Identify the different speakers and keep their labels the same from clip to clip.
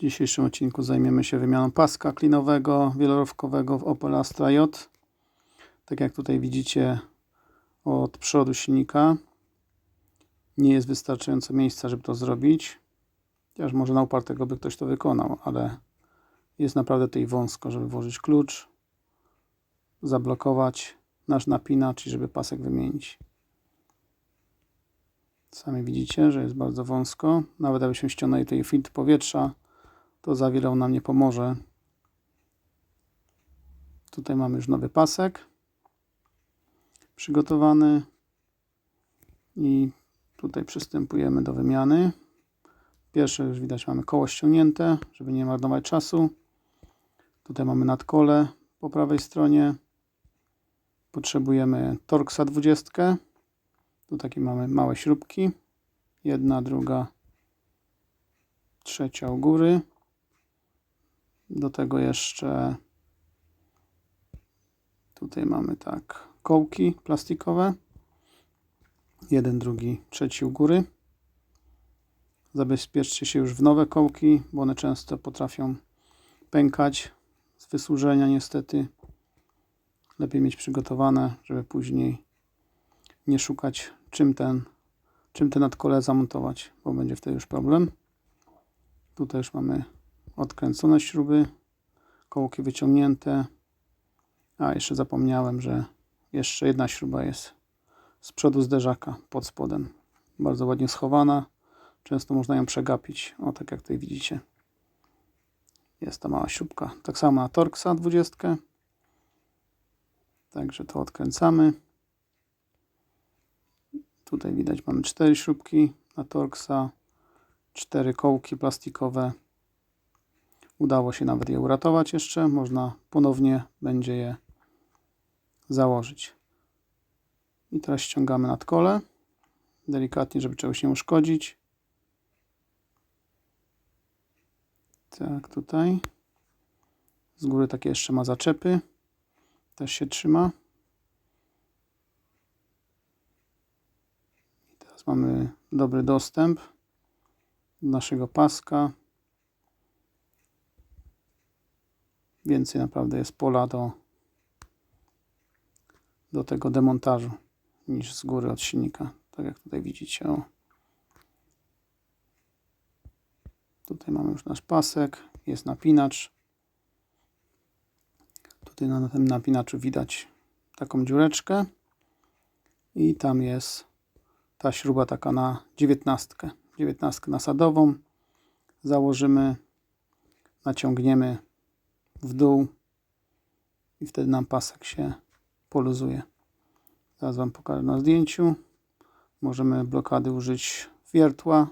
Speaker 1: W dzisiejszym odcinku zajmiemy się wymianą paska klinowego wielorowkowego w Opel Astra J. Tak jak tutaj widzicie od przodu silnika nie jest wystarczająco miejsca, żeby to zrobić. Chociaż może na upartego by ktoś to wykonał, ale jest naprawdę tutaj wąsko, żeby włożyć klucz, zablokować nasz napinacz i żeby pasek wymienić. Sami widzicie, że jest bardzo wąsko. Nawet jakbyśmy ściągnęli tutaj filtr powietrza, to za wiele nam nie pomoże. Tutaj mamy już nowy pasek przygotowany i tutaj przystępujemy do wymiany. Pierwsze już widać mamy koło ściągnięte, żeby nie marnować czasu. Tutaj mamy nadkole po prawej stronie. Potrzebujemy Torxa 20. Tu takie mamy małe śrubki. Jedna, druga, trzecia u góry. Do tego jeszcze tutaj mamy tak kołki plastikowe. Jeden, drugi, trzeci u góry. Zabezpieczcie się już w nowe kołki, bo one często potrafią pękać z wysłużenia niestety. Lepiej mieć przygotowane, żeby później nie szukać czym ten czym te nadkole zamontować, bo będzie wtedy już problem. Tutaj już mamy odkręcone śruby, kołki wyciągnięte. A jeszcze zapomniałem, że jeszcze jedna śruba jest z przodu zderzaka pod spodem. Bardzo ładnie schowana. Często można ją przegapić. O, tak jak tutaj widzicie. Jest ta mała śrubka. Tak samo na Torxa 20. Także to odkręcamy. Tutaj widać mamy cztery śrubki na Torxa, cztery kołki plastikowe. Udało się nawet je uratować jeszcze. Można ponownie będzie je założyć. I teraz ściągamy nadkole. Delikatnie, żeby czegoś nie uszkodzić. Tak, tutaj. Z góry takie jeszcze ma zaczepy. Też się trzyma. Teraz mamy dobry dostęp do naszego paska. Więcej naprawdę jest pola do, do tego demontażu niż z góry od silnika. Tak jak tutaj widzicie. O. Tutaj mamy już nasz pasek, jest napinacz. Tutaj na tym napinaczu widać taką dziureczkę i tam jest ta śruba taka na 19, 19 nasadową. Założymy, naciągniemy w dół i wtedy nam pasek się poluzuje. Zaraz Wam pokażę na zdjęciu. Możemy blokady użyć wiertła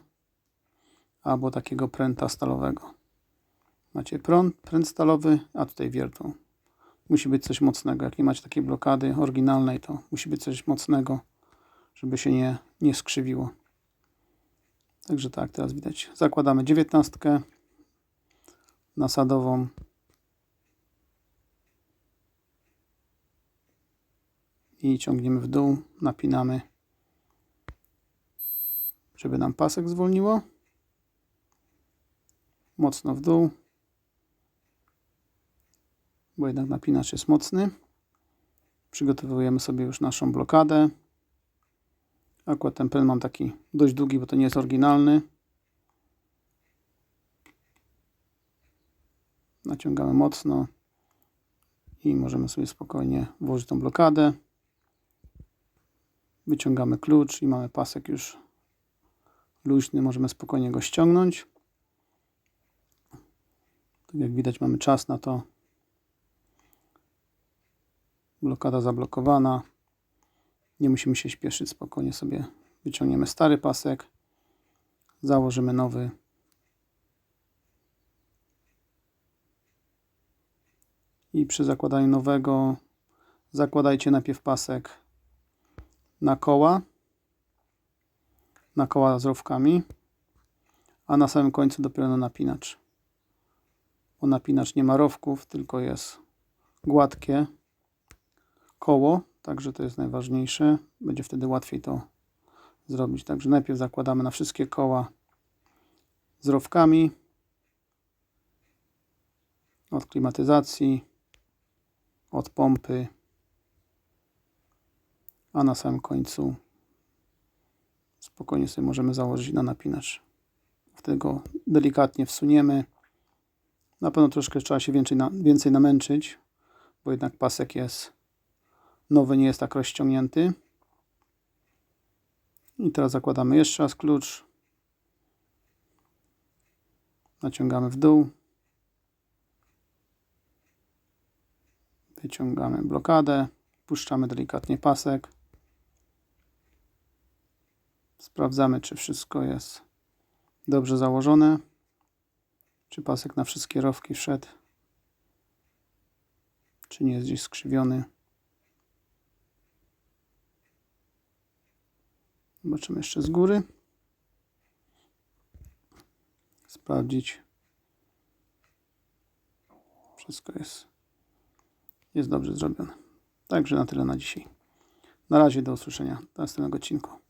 Speaker 1: albo takiego pręta stalowego. Macie prąd, pręt stalowy, a tutaj wiertło. Musi być coś mocnego. Jak nie macie takiej blokady oryginalnej, to musi być coś mocnego, żeby się nie, nie skrzywiło. Także tak, teraz widać. Zakładamy dziewiętnastkę nasadową. I ciągniemy w dół, napinamy, żeby nam pasek zwolniło. Mocno w dół, bo jednak napinacz jest mocny. Przygotowujemy sobie już naszą blokadę. Akurat ten pen mam taki dość długi, bo to nie jest oryginalny. Naciągamy mocno i możemy sobie spokojnie włożyć tą blokadę. Wyciągamy klucz i mamy pasek już luźny, możemy spokojnie go ściągnąć. Tak jak widać mamy czas na to. Blokada zablokowana. Nie musimy się śpieszyć, spokojnie sobie wyciągniemy stary pasek, założymy nowy. I przy zakładaniu nowego zakładajcie najpierw pasek na koła, na koła z rowkami, a na samym końcu dopiero na napinacz. Bo napinacz nie ma rowków, tylko jest gładkie koło, także to jest najważniejsze. Będzie wtedy łatwiej to zrobić. Także najpierw zakładamy na wszystkie koła z rowkami, od klimatyzacji, od pompy, a na samym końcu spokojnie sobie możemy założyć na napinacz. Wtedy go delikatnie wsuniemy. Na pewno troszkę trzeba się więcej, na, więcej namęczyć, bo jednak pasek jest nowy, nie jest tak rozciągnięty. I teraz zakładamy jeszcze raz klucz. Naciągamy w dół. Wyciągamy blokadę. Puszczamy delikatnie pasek. Sprawdzamy, czy wszystko jest dobrze założone. Czy pasek na wszystkie rowki wszedł. Czy nie jest gdzieś skrzywiony. Zobaczymy jeszcze z góry. Sprawdzić. Wszystko jest, jest dobrze zrobione. Także na tyle na dzisiaj. Na razie do usłyszenia w następnym odcinku.